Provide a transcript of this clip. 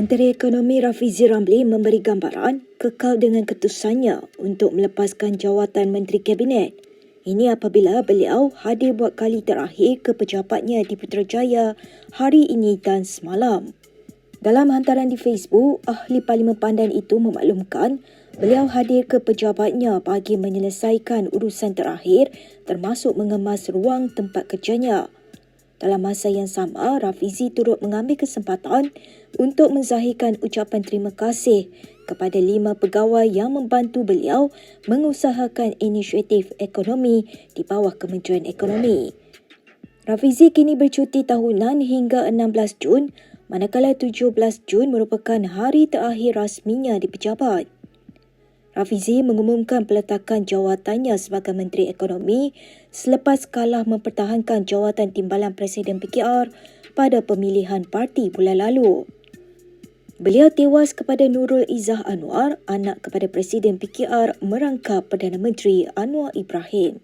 Menteri Ekonomi Rafizi Ramli memberi gambaran kekal dengan ketusannya untuk melepaskan jawatan Menteri Kabinet. Ini apabila beliau hadir buat kali terakhir ke pejabatnya di Putrajaya hari ini dan semalam. Dalam hantaran di Facebook, ahli Parlimen Pandan itu memaklumkan beliau hadir ke pejabatnya bagi menyelesaikan urusan terakhir termasuk mengemas ruang tempat kerjanya. Dalam masa yang sama, Rafizi turut mengambil kesempatan untuk menzahirkan ucapan terima kasih kepada lima pegawai yang membantu beliau mengusahakan inisiatif ekonomi di bawah Kementerian Ekonomi. Rafizi kini bercuti tahunan hingga 16 Jun, manakala 17 Jun merupakan hari terakhir rasminya di pejabat. Rafizi mengumumkan peletakan jawatannya sebagai Menteri Ekonomi selepas kalah mempertahankan jawatan timbalan Presiden PKR pada pemilihan parti bulan lalu. Beliau tewas kepada Nurul Izzah Anwar, anak kepada Presiden PKR merangkap Perdana Menteri Anwar Ibrahim.